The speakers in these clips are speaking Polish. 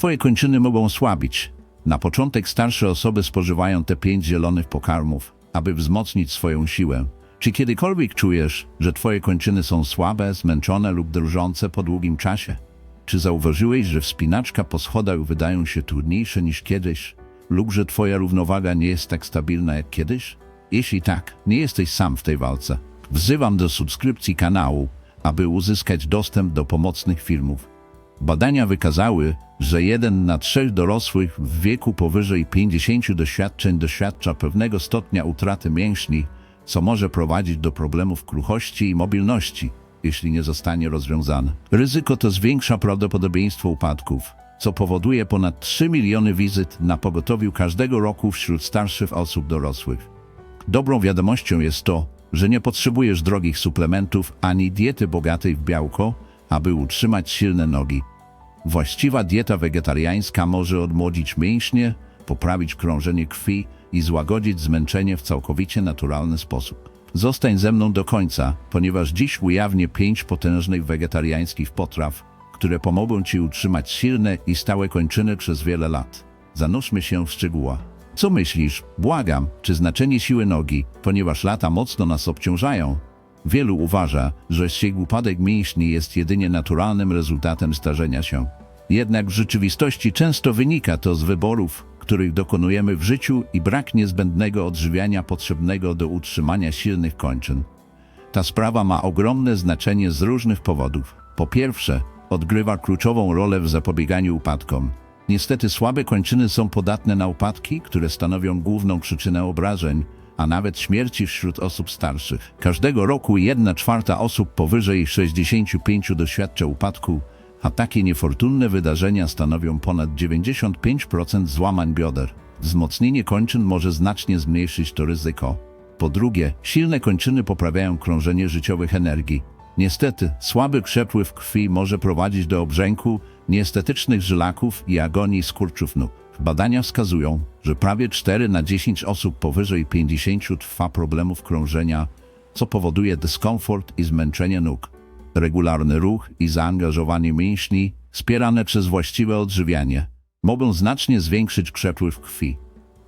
Twoje kończyny mogą słabić. Na początek starsze osoby spożywają te pięć zielonych pokarmów, aby wzmocnić swoją siłę. Czy kiedykolwiek czujesz, że twoje kończyny są słabe, zmęczone lub drżące po długim czasie? Czy zauważyłeś, że wspinaczka po schodach wydają się trudniejsze niż kiedyś? Lub że twoja równowaga nie jest tak stabilna jak kiedyś? Jeśli tak, nie jesteś sam w tej walce. Wzywam do subskrypcji kanału, aby uzyskać dostęp do pomocnych filmów. Badania wykazały, że jeden na trzech dorosłych w wieku powyżej 50 doświadczeń doświadcza pewnego stopnia utraty mięśni, co może prowadzić do problemów kruchości i mobilności, jeśli nie zostanie rozwiązane. Ryzyko to zwiększa prawdopodobieństwo upadków, co powoduje ponad 3 miliony wizyt na pogotowiu każdego roku wśród starszych osób dorosłych. Dobrą wiadomością jest to, że nie potrzebujesz drogich suplementów ani diety bogatej w białko, aby utrzymać silne nogi. Właściwa dieta wegetariańska może odmłodzić mięśnie, poprawić krążenie krwi i złagodzić zmęczenie w całkowicie naturalny sposób. Zostań ze mną do końca, ponieważ dziś ujawnię pięć potężnych wegetariańskich potraw, które pomogą Ci utrzymać silne i stałe kończyny przez wiele lat. Zanurzmy się w szczegółach. Co myślisz? Błagam, czy znaczenie siły nogi, ponieważ lata mocno nas obciążają? Wielu uważa, że upadek mięśni jest jedynie naturalnym rezultatem starzenia się. Jednak w rzeczywistości często wynika to z wyborów, których dokonujemy w życiu i brak niezbędnego odżywiania potrzebnego do utrzymania silnych kończyn. Ta sprawa ma ogromne znaczenie z różnych powodów. Po pierwsze, odgrywa kluczową rolę w zapobieganiu upadkom. Niestety słabe kończyny są podatne na upadki, które stanowią główną przyczynę obrażeń, a nawet śmierci wśród osób starszych. Każdego roku jedna czwarta osób powyżej 65 doświadcza upadku, a takie niefortunne wydarzenia stanowią ponad 95% złamań bioder. Wzmocnienie kończyn może znacznie zmniejszyć to ryzyko. Po drugie, silne kończyny poprawiają krążenie życiowych energii. Niestety, słaby przepływ krwi może prowadzić do obrzęku, nieestetycznych żylaków i agonii skurczów nóg. Badania wskazują, że prawie 4 na 10 osób powyżej 50 trwa problemów krążenia, co powoduje dyskomfort i zmęczenie nóg. Regularny ruch i zaangażowanie mięśni, wspierane przez właściwe odżywianie, mogą znacznie zwiększyć przepływ krwi.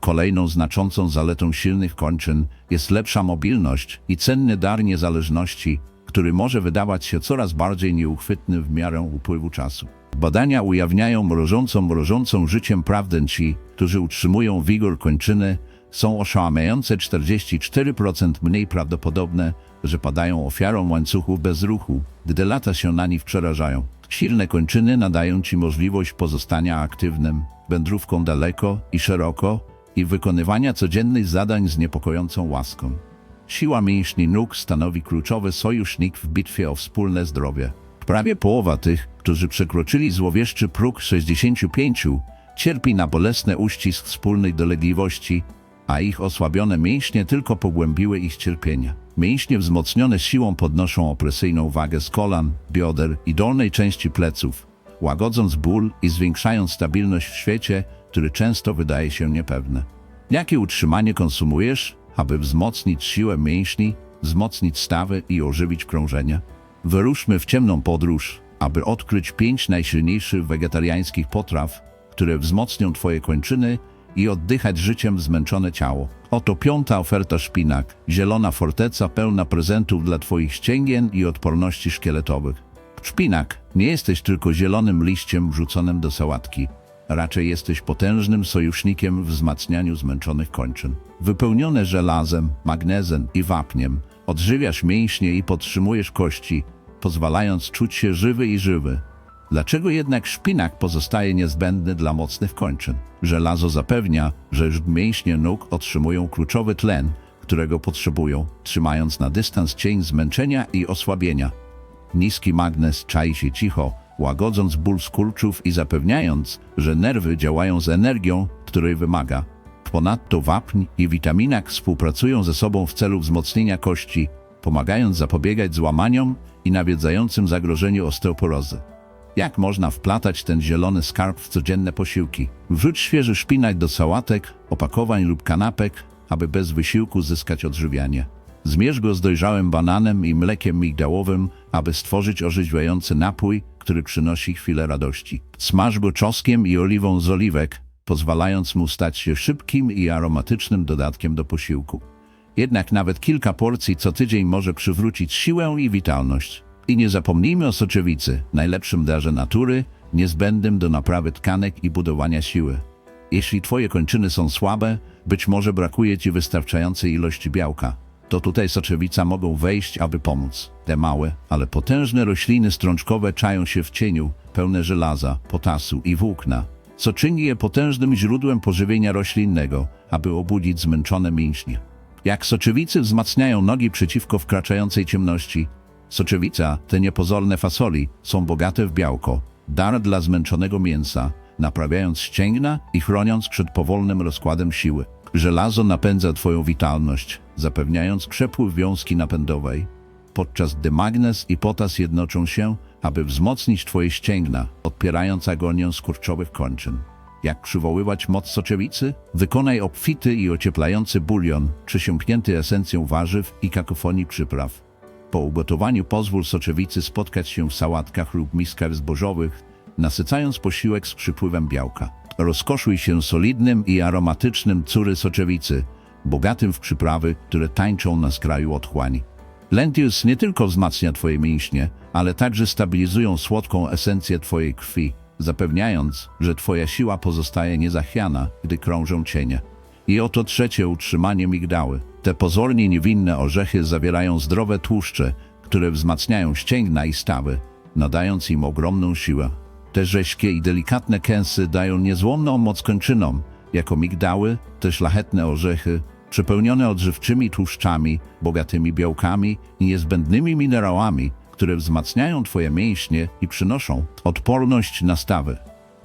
Kolejną znaczącą zaletą silnych kończyn jest lepsza mobilność i cenny dar niezależności, który może wydawać się coraz bardziej nieuchwytny w miarę upływu czasu. Badania ujawniają mrożącą, mrożącą życiem prawdę ci, którzy utrzymują wigor kończyny, są oszałamiające 44% mniej prawdopodobne, że padają ofiarą łańcuchów bez ruchu, gdy lata się na nich przerażają. Silne kończyny nadają ci możliwość pozostania aktywnym, wędrówką daleko i szeroko i wykonywania codziennych zadań z niepokojącą łaską. Siła mięśni nóg stanowi kluczowy sojusznik w bitwie o wspólne zdrowie. Prawie połowa tych, którzy przekroczyli złowieszczy próg 65, cierpi na bolesny uścisk wspólnej dolegliwości, a ich osłabione mięśnie tylko pogłębiły ich cierpienia. Mięśnie wzmocnione siłą podnoszą opresyjną wagę z kolan, bioder i dolnej części pleców, łagodząc ból i zwiększając stabilność w świecie, który często wydaje się niepewny. Jakie utrzymanie konsumujesz, aby wzmocnić siłę mięśni, wzmocnić stawy i ożywić krążenie? Wyruszmy w ciemną podróż, aby odkryć pięć najsilniejszych wegetariańskich potraw, które wzmocnią Twoje kończyny i oddychać życiem zmęczone ciało. Oto piąta oferta szpinak, zielona forteca pełna prezentów dla Twoich ścięgien i odporności szkieletowych. Szpinak, nie jesteś tylko zielonym liściem wrzuconym do sałatki. Raczej jesteś potężnym sojusznikiem w wzmacnianiu zmęczonych kończyn. Wypełnione żelazem, magnezem i wapniem, odżywiasz mięśnie i podtrzymujesz kości, pozwalając czuć się żywy i żywy. Dlaczego jednak szpinak pozostaje niezbędny dla mocnych kończyn? Żelazo zapewnia, że mięśnie nóg otrzymują kluczowy tlen, którego potrzebują, trzymając na dystans cień zmęczenia i osłabienia. Niski magnez czai się cicho, łagodząc ból skurczów i zapewniając, że nerwy działają z energią, której wymaga. Ponadto wapń i witamina współpracują ze sobą w celu wzmocnienia kości, pomagając zapobiegać złamaniom i nawiedzającym zagrożeniu osteoporozy. Jak można wplatać ten zielony skarb w codzienne posiłki? Wrzuć świeży szpinak do sałatek, opakowań lub kanapek, aby bez wysiłku zyskać odżywianie. Zmierz go z dojrzałym bananem i mlekiem migdałowym, aby stworzyć orzeźwiający napój, który przynosi chwilę radości. Smaż go czosnkiem i oliwą z oliwek, pozwalając mu stać się szybkim i aromatycznym dodatkiem do posiłku. Jednak nawet kilka porcji co tydzień może przywrócić siłę i witalność. I nie zapomnijmy o soczewicy, najlepszym darze natury, niezbędnym do naprawy tkanek i budowania siły. Jeśli twoje kończyny są słabe, być może brakuje ci wystarczającej ilości białka, to tutaj soczewica mogą wejść, aby pomóc. Te małe, ale potężne rośliny strączkowe czają się w cieniu, pełne żelaza, potasu i włókna, co czyni je potężnym źródłem pożywienia roślinnego, aby obudzić zmęczone mięśnie. Jak soczewicy wzmacniają nogi przeciwko wkraczającej ciemności, soczewica, te niepozorne fasoli, są bogate w białko, dar dla zmęczonego mięsa, naprawiając ścięgna i chroniąc przed powolnym rozkładem siły. Żelazo napędza Twoją witalność, zapewniając przepływ wiązki napędowej, podczas gdy magnez i potas jednoczą się, aby wzmocnić Twoje ścięgna, odpierając agonię skurczowych kończyn. Jak przywoływać moc soczewicy? Wykonaj obfity i ocieplający bulion, przesiąknięty esencją warzyw i kakofonii przypraw. Po ugotowaniu pozwól soczewicy spotkać się w sałatkach lub miskach zbożowych, nasycając posiłek z przypływem białka. Rozkoszuj się solidnym i aromatycznym cury soczewicy, bogatym w przyprawy, które tańczą na skraju otchłani. Lentils nie tylko wzmacnia Twoje mięśnie, ale także stabilizują słodką esencję Twojej krwi, zapewniając, że Twoja siła pozostaje niezachwiana, gdy krążą cienie. I oto trzecie utrzymanie migdały. Te pozornie niewinne orzechy zawierają zdrowe tłuszcze, które wzmacniają ścięgna i stawy, nadając im ogromną siłę. Te rześkie i delikatne kęsy dają niezłomną moc kończynom, jako migdały, te szlachetne orzechy, przepełnione odżywczymi tłuszczami, bogatymi białkami i niezbędnymi minerałami, które wzmacniają Twoje mięśnie i przynoszą odporność na stawy.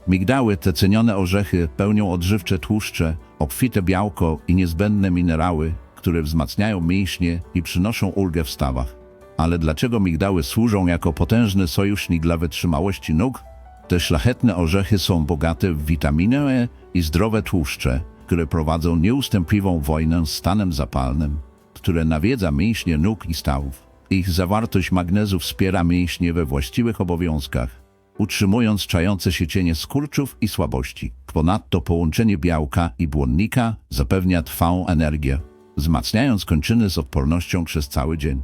Migdały, te cenione orzechy, pełnią odżywcze tłuszcze, obfite białko i niezbędne minerały, które wzmacniają mięśnie i przynoszą ulgę w stawach. Ale dlaczego migdały służą jako potężny sojusznik dla wytrzymałości nóg? Te szlachetne orzechy są bogate w witaminę E i zdrowe tłuszcze, które prowadzą nieustępliwą wojnę z stanem zapalnym, które nawiedza mięśnie nóg i stawów. Ich zawartość magnezu wspiera mięśnie we właściwych obowiązkach, utrzymując czające się cienie skurczów i słabości. Ponadto połączenie białka i błonnika zapewnia trwałą energię, wzmacniając kończyny z odpornością przez cały dzień.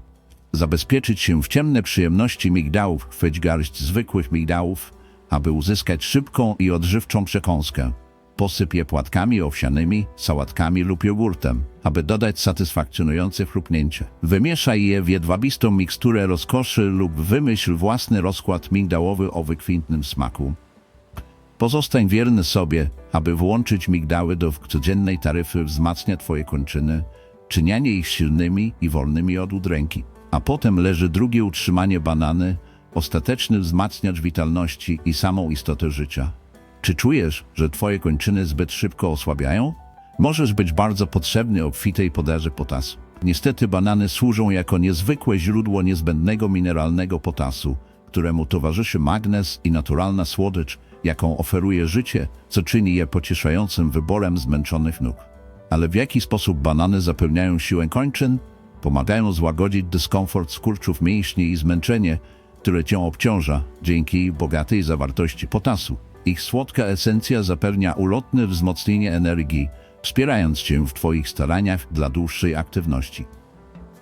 Zabezpieczyć się w ciemne przyjemności migdałów, chwyć garść zwykłych migdałów, aby uzyskać szybką i odżywczą przekąskę. Posyp płatkami owsianymi, sałatkami lub jogurtem, aby dodać satysfakcjonujące chrupnięcie. Wymieszaj je w jedwabistą miksturę rozkoszy lub wymyśl własny rozkład migdałowy o wykwintnym smaku. Pozostań wierny sobie, aby włączyć migdały do codziennej taryfy wzmacnia Twoje kończyny, czynianie ich silnymi i wolnymi od udręki. A potem leży drugie utrzymanie banany, ostateczny wzmacniacz witalności i samą istotę życia. Czy czujesz, że Twoje kończyny zbyt szybko osłabiają? Możesz być bardzo potrzebny obfitej podaży potasu. Niestety banany służą jako niezwykłe źródło niezbędnego mineralnego potasu, któremu towarzyszy magnez i naturalna słodycz, jaką oferuje życie, co czyni je pocieszającym wyborem zmęczonych nóg. Ale w jaki sposób banany zapewniają siłę kończyn? Pomagają złagodzić dyskomfort skurczów mięśni i zmęczenie, które cię obciąża dzięki bogatej zawartości potasu. Ich słodka esencja zapewnia ulotne wzmocnienie energii, wspierając cię w Twoich staraniach dla dłuższej aktywności.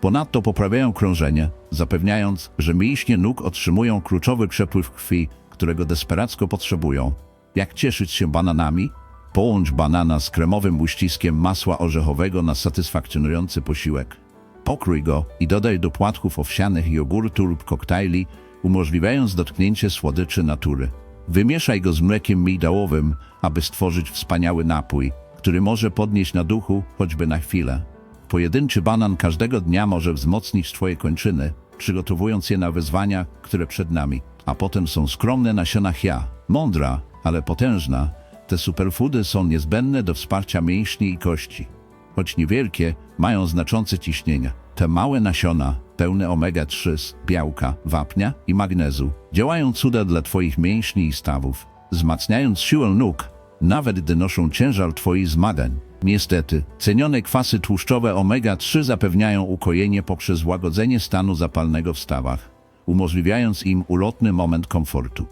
Ponadto poprawiają krążenie, zapewniając, że mięśnie nóg otrzymują kluczowy przepływ krwi, którego desperacko potrzebują. Jak cieszyć się bananami? Połącz banana z kremowym uściskiem masła orzechowego na satysfakcjonujący posiłek. Pokrój go i dodaj do płatków owsianych jogurtu lub koktajli, umożliwiając dotknięcie słodyczy natury. Wymieszaj go z mlekiem migdałowym, aby stworzyć wspaniały napój, który może podnieść na duchu choćby na chwilę. Pojedynczy banan każdego dnia może wzmocnić Twoje kończyny, przygotowując je na wyzwania, które przed nami. A potem są skromne nasiona chia. Mądra, ale potężna, te superfoody są niezbędne do wsparcia mięśni i kości. Choć niewielkie, mają znaczące ciśnienia. Te małe nasiona, pełne omega-3, z białka, wapnia i magnezu, działają cuda dla Twoich mięśni i stawów, wzmacniając siłę nóg, nawet gdy noszą ciężar Twoich zmagań. Niestety, cenione kwasy tłuszczowe omega-3 zapewniają ukojenie poprzez łagodzenie stanu zapalnego w stawach, umożliwiając im ulotny moment komfortu.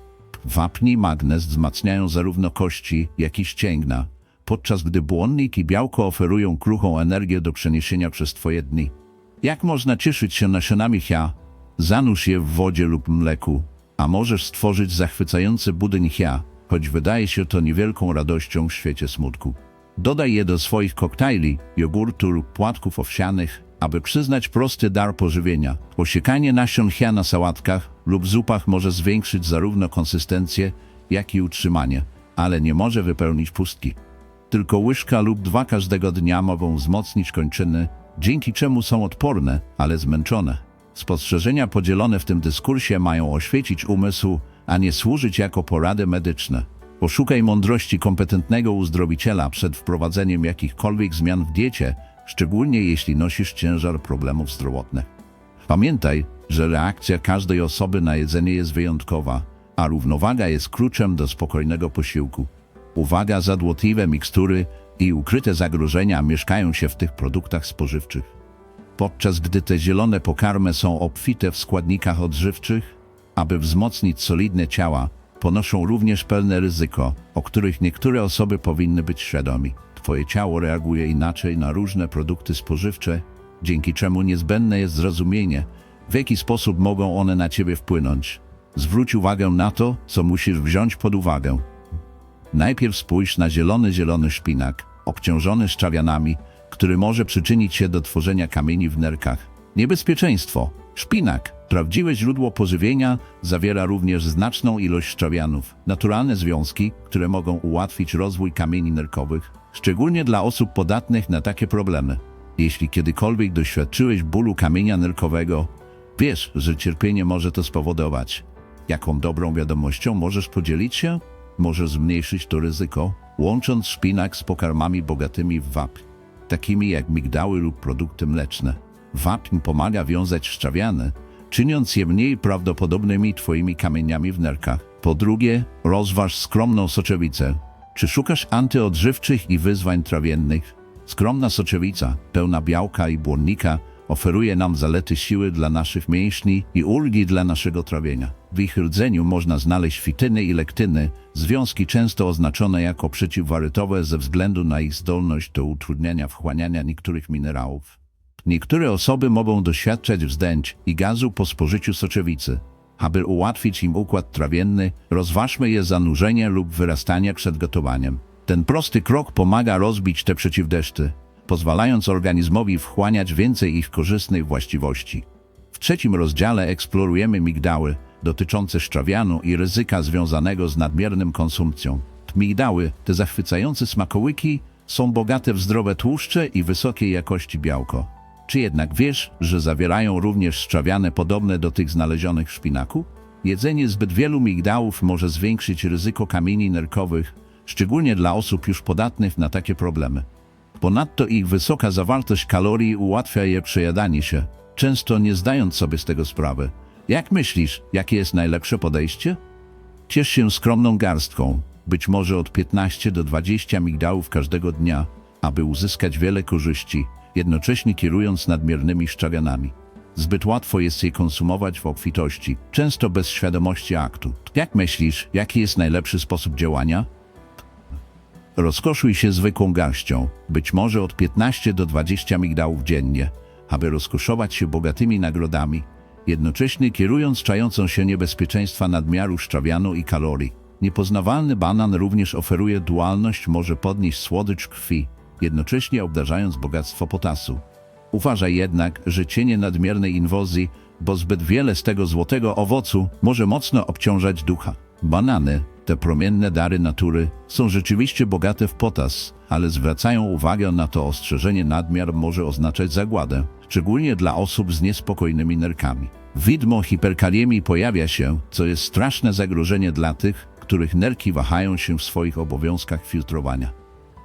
Wapń i magnez wzmacniają zarówno kości, jak i ścięgna, podczas gdy błonnik i białko oferują kruchą energię do przeniesienia przez Twoje dni. Jak można cieszyć się nasionami chia? Zanurz je w wodzie lub mleku, a możesz stworzyć zachwycający budyń chia, choć wydaje się to niewielką radością w świecie smutku. Dodaj je do swoich koktajli, jogurtu lub płatków owsianych, aby przyznać prosty dar pożywienia. Osiekanie nasion chia na sałatkach lub zupach może zwiększyć zarówno konsystencję, jak i utrzymanie, ale nie może wypełnić pustki. Tylko łyżka lub dwa każdego dnia mogą wzmocnić kończyny, dzięki czemu są odporne, ale zmęczone. Spostrzeżenia podzielone w tym dyskursie mają oświecić umysł, a nie służyć jako porady medyczne. Poszukaj mądrości kompetentnego uzdrowiciela przed wprowadzeniem jakichkolwiek zmian w diecie, szczególnie jeśli nosisz ciężar problemów zdrowotnych. Pamiętaj, że reakcja każdej osoby na jedzenie jest wyjątkowa, a równowaga jest kluczem do spokojnego posiłku. Uwaga, zadłotliwe mikstury i ukryte zagrożenia mieszkają się w tych produktach spożywczych. Podczas gdy te zielone pokarmy są obfite w składnikach odżywczych, aby wzmocnić solidne ciała, ponoszą również pełne ryzyko, o których niektóre osoby powinny być świadomi. Twoje ciało reaguje inaczej na różne produkty spożywcze, dzięki czemu niezbędne jest zrozumienie, w jaki sposób mogą one na ciebie wpłynąć. Zwróć uwagę na to, co musisz wziąć pod uwagę. Najpierw spójrz na zielony zielony szpinak, obciążony szczawianami, który może przyczynić się do tworzenia kamieni w nerkach. Niebezpieczeństwo. Szpinak, prawdziwe źródło pożywienia, zawiera również znaczną ilość szczawianów, naturalne związki, które mogą ułatwić rozwój kamieni nerkowych, szczególnie dla osób podatnych na takie problemy. Jeśli kiedykolwiek doświadczyłeś bólu kamienia nerkowego, wiesz, że cierpienie może to spowodować. Jaką dobrą wiadomością możesz podzielić się? Możesz zmniejszyć to ryzyko, łącząc szpinak z pokarmami bogatymi w wapń, takimi jak migdały lub produkty mleczne. Wapń pomaga wiązać szczawiany, czyniąc je mniej prawdopodobnymi Twoimi kamieniami w nerkach. Po drugie, rozważ skromną soczewicę. Czy szukasz antyodżywczych i wyzwań trawiennych? Skromna soczewica, pełna białka i błonnika, oferuje nam zalety siły dla naszych mięśni i ulgi dla naszego trawienia. W ich rdzeniu można znaleźć fityny i lektyny, związki często oznaczone jako przeciwwarytowe ze względu na ich zdolność do utrudniania wchłaniania niektórych minerałów. Niektóre osoby mogą doświadczać wzdęć i gazu po spożyciu soczewicy. Aby ułatwić im układ trawienny, rozważmy je zanurzenie lub wyrastanie przed gotowaniem. Ten prosty krok pomaga rozbić te przeciwdeszty, pozwalając organizmowi wchłaniać więcej ich korzystnych właściwości. W trzecim rozdziale eksplorujemy migdały, dotyczące szczawianu i ryzyka związanego z nadmiernym konsumpcją. Migdały, te zachwycające smakołyki, są bogate w zdrowe tłuszcze i wysokiej jakości białko. Czy jednak wiesz, że zawierają również szczawiane podobne do tych znalezionych w szpinaku? Jedzenie zbyt wielu migdałów może zwiększyć ryzyko kamieni nerkowych, szczególnie dla osób już podatnych na takie problemy. Ponadto ich wysoka zawartość kalorii ułatwia je przejadanie się, często nie zdając sobie z tego sprawy. Jak myślisz, jakie jest najlepsze podejście? Ciesz się skromną garstką, być może od 15 do 20 migdałów każdego dnia, aby uzyskać wiele korzyści, jednocześnie kierując nadmiernymi szczawianami. Zbyt łatwo jest je konsumować w obfitości, często bez świadomości aktu. Jak myślisz, jaki jest najlepszy sposób działania? Rozkoszuj się zwykłą garścią, być może od 15 do 20 migdałów dziennie, aby rozkoszować się bogatymi nagrodami, jednocześnie kierując czającą się niebezpieczeństwa nadmiaru szczawianu i kalorii. Niepoznawalny banan również oferuje dualność, może podnieść słodycz krwi, jednocześnie obdarzając bogactwo potasu. Uważaj jednak, że cienie nadmiernej inwazji, bo zbyt wiele z tego złotego owocu może mocno obciążać ducha. Banany, te promienne dary natury, są rzeczywiście bogate w potas, ale zwracają uwagę na to ostrzeżenie nadmiar może oznaczać zagładę, szczególnie dla osób z niespokojnymi nerkami. Widmo hiperkaliemii pojawia się, co jest straszne zagrożenie dla tych, których nerki wahają się w swoich obowiązkach filtrowania.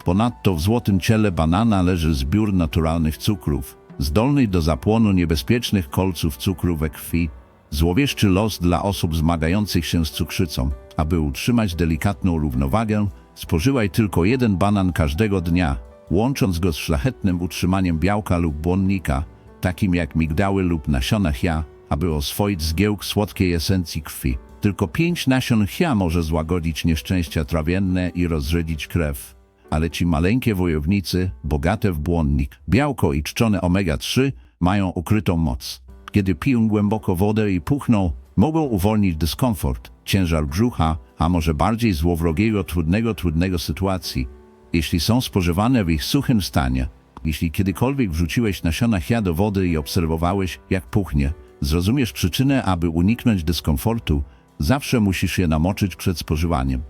Ponadto w złotym ciele banana leży zbiór naturalnych cukrów, zdolny do zapłonu niebezpiecznych kolców cukru we krwi, złowieszczy los dla osób zmagających się z cukrzycą. Aby utrzymać delikatną równowagę, spożywaj tylko jeden banan każdego dnia, łącząc go z szlachetnym utrzymaniem białka lub błonnika, takim jak migdały lub nasiona chia, aby oswoić zgiełk słodkiej esencji krwi. Tylko pięć nasion chia może złagodzić nieszczęścia trawienne i rozrzedzić krew. Ale ci maleńkie wojownicy, bogate w błonnik, białko i czczone omega-3 mają ukrytą moc. Kiedy piją głęboko wodę i puchną, mogą uwolnić dyskomfort, ciężar brzucha, a może bardziej złowrogiego, trudnego, trudnego sytuacji. Jeśli są spożywane w ich suchym stanie, jeśli kiedykolwiek wrzuciłeś nasiona chia do wody i obserwowałeś, jak puchnie, zrozumiesz przyczynę, aby uniknąć dyskomfortu, zawsze musisz je namoczyć przed spożywaniem.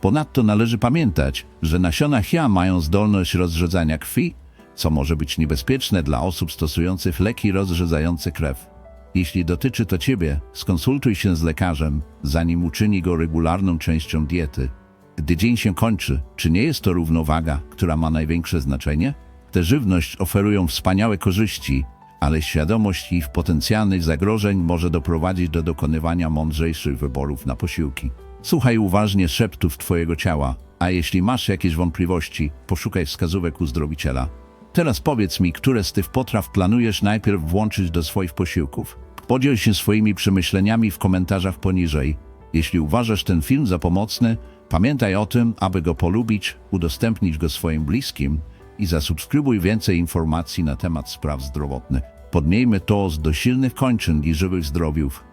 Ponadto należy pamiętać, że nasiona chia mają zdolność rozrzedzania krwi, co może być niebezpieczne dla osób stosujących leki rozrzedzające krew. Jeśli dotyczy to Ciebie, skonsultuj się z lekarzem, zanim uczyni go regularną częścią diety. Gdy dzień się kończy, czy nie jest to równowaga, która ma największe znaczenie? Tę żywność oferują wspaniałe korzyści, ale świadomość ich potencjalnych zagrożeń może doprowadzić do dokonywania mądrzejszych wyborów na posiłki. Słuchaj uważnie szeptów Twojego ciała, a jeśli masz jakieś wątpliwości, poszukaj wskazówek uzdrowiciela. Teraz powiedz mi, które z tych potraw planujesz najpierw włączyć do swoich posiłków. Podziel się swoimi przemyśleniami w komentarzach poniżej. Jeśli uważasz ten film za pomocny, pamiętaj o tym, aby go polubić, udostępnić go swoim bliskim i zasubskrybuj więcej informacji na temat spraw zdrowotnych. Podniejmy toast do silnych kończyn i żywych zdrowiów.